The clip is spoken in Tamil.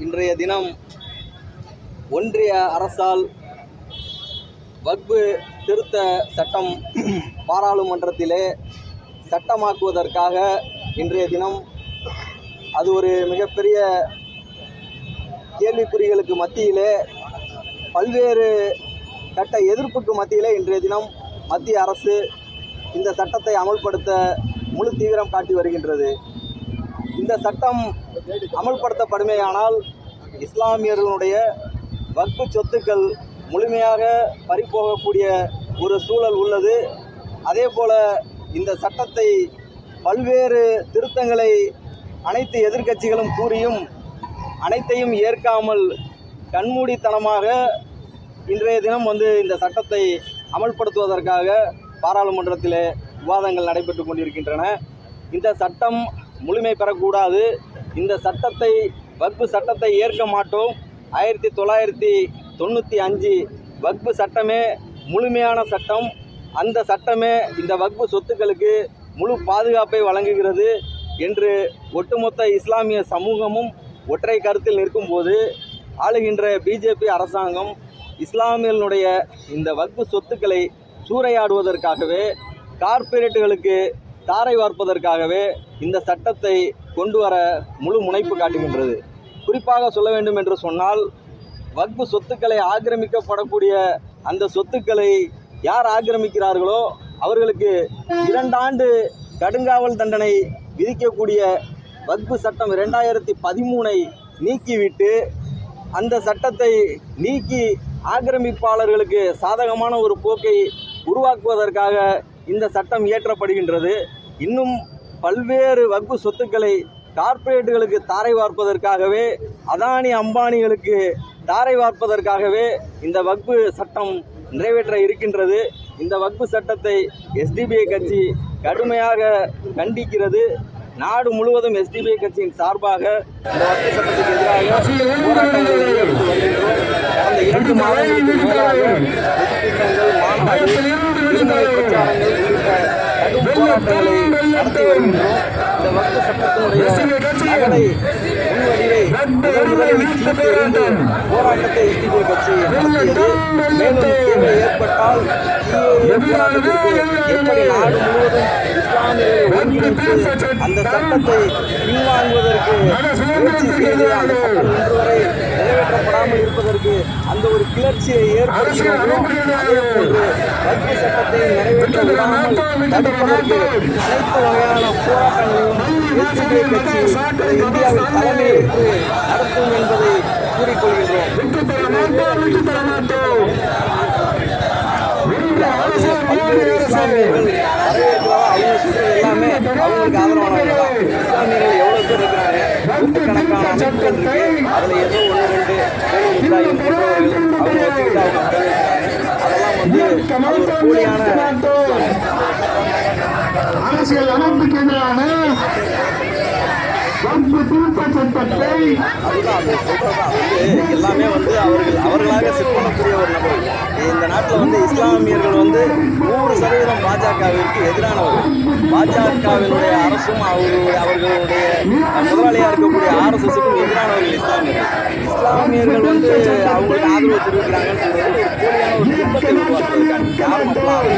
இன்றைய தினம் ஒன்றிய அரசால் வக்பு திருத்த சட்டம் பாராளுமன்றத்திலே சட்டமாக்குவதற்காக இன்றைய தினம் அது ஒரு மிகப்பெரிய கேள்விக்குறிகளுக்கு மத்தியிலே பல்வேறு சட்ட எதிர்ப்புக்கு மத்தியிலே இன்றைய தினம் மத்திய அரசு இந்த சட்டத்தை அமல்படுத்த முழு தீவிரம் காட்டி வருகின்றது. இந்த சட்டம் அமல்படுத்தப்படுமேயானால் இஸ்லாமியர்களுடைய வக்பு சொத்துக்கள் முழுமையாக பறிபோகக்கூடிய ஒரு சூழல் உள்ளது. அதே போல இந்த சட்டத்தை பல்வேறு திருத்தங்களை அனைத்து எதிர்க்கட்சிகளும் கூறியும் அனைத்தையும் ஏற்காமல் கண்மூடித்தனமாக இன்றைய தினம் வந்து இந்த சட்டத்தை அமல்படுத்துவதற்காக பாராளுமன்றத்தில் விவாதங்கள் நடைபெற்று கொண்டிருக்கின்றன. இந்த சட்டம் முழுமை பெறக்கூடாது. இந்த சட்டத்தை வக்பு சட்டத்தை ஏற்க மாட்டோம். ஆயிரத்தி தொள்ளாயிரத்தி தொண்ணூற்றி அஞ்சு வக்பு சட்டமே முழுமையான சட்டம். அந்த சட்டமே இந்த வக்பு சொத்துக்களுக்கு முழு பாதுகாப்பை வழங்குகிறது என்று ஒட்டுமொத்த இஸ்லாமிய சமூகமும் ஒற்றை கருத்தில் நிற்கும்போது ஆளுகின்ற பிஜேபி அரசாங்கம் இஸ்லாமியர்களுடைய இந்த வக்பு சொத்துக்களை சூறையாடுவதற்காகவே கார்ப்பரேட்டுகளுக்கு தாரை வார்ப்பதற்காகவே இந்த சட்டத்தை கொண்டு வர முழு முனைப்பு காட்டுகின்றது. குறிப்பாக சொல்ல வேண்டும் என்று சொன்னால் வக்பு சொத்துக்களை ஆக்கிரமிக்கப்படக்கூடிய அந்த சொத்துக்களை யார் ஆக்கிரமிக்கிறார்களோ அவர்களுக்கு இரண்டாண்டு கடுங்காவல் தண்டனை விதிக்கக்கூடிய வக்பு சட்டம் இரண்டாயிரத்தி பதிமூனை நீக்கிவிட்டு அந்த சட்டத்தை நீக்கி ஆக்கிரமிப்பாளர்களுக்கு சாதகமான ஒரு போக்கை உருவாக்குவதற்காக இந்த சட்டம் இயற்றப்படுகின்றது. இன்னும் பல்வேறு வக்பு சொத்துக்களை கார்ப்பரேட்டுகளுக்கு தாரை வார்ப்பதற்காகவே அதானி அம்பானிகளுக்கு தாரை வார்ப்பதற்காகவே இந்த வக்பு சட்டம் நிறைவேற்ற இருக்கின்றது. இந்த வக்பு சட்டத்தை எஸ்டிபிஐ கட்சி கடுமையாக கண்டிக்கிறது. நாடு முழுவதும் எஸ்டிபிஐ கட்சியின் சார்பாக இந்த வகுப்பு சட்டத்துக்கு எதிராக போராட்டங்கள் கடந்த இரண்டு மாதங்களுக்கு மேலாக பொதுக்கூட்டங்கள் மாநாடு தேர்தல் போராட்டத்தை எஸ்டிபி கட்சி ஏற்பட்டால் எப்படி நாடு முழுவதும் அந்த சட்டத்தை பின்வாங்குவதற்கு வரை நிறைவேற்றப்படாமல் இருப்பதற்கு அந்த ஒரு கிளர்ச்சியை ஏற்படுத்தினோமோ அதே சட்டத்தை நிறைவேற்ற விடாமல் தடுப்பதற்கு அனைத்து வகையான போராட்டங்களையும் நடத்தும் என்பதை கூறிக்கொள்கின்றோம் எல்லாமே அவங்களுக்கு இஸ்லாமியர்கள் பேர் இருக்கிறாங்க நூற்றுக்கணக்கான அமைப்புகள் இருக்கு அதில் ஏதோ ஒன்று ரெண்டு அவங்க அவங்க வரவேற்கிறாங்க அதெல்லாம் வந்து அது ஒரு போலியான அரசியல் அமைப்புக்கு எதிரான சட்டத்தை எல்லாமே வந்து அவர்கள் அவர்களாக செட் பண்ணக்கூடிய ஒரு நபர். இந்த நாட்டில் வந்து இஸ்லாமியர்கள் வந்து நூறு சதவீதம் பாஜகவிற்கு எதிரானவர்கள். பாஜகவினுடைய அரசும் அவர்களுடைய அவர்களுடைய முதலாளியாக இருக்கக்கூடிய ஆர்எஸ்எஸ்க்கும் எதிரானவர்கள் இஸ்லாமியர்கள். இஸ்லாமியர்கள் வந்து அவங்களுக்கு ஆதரவு தெரிவிக்கிறாங்கன்னு சொல்றது ஒரு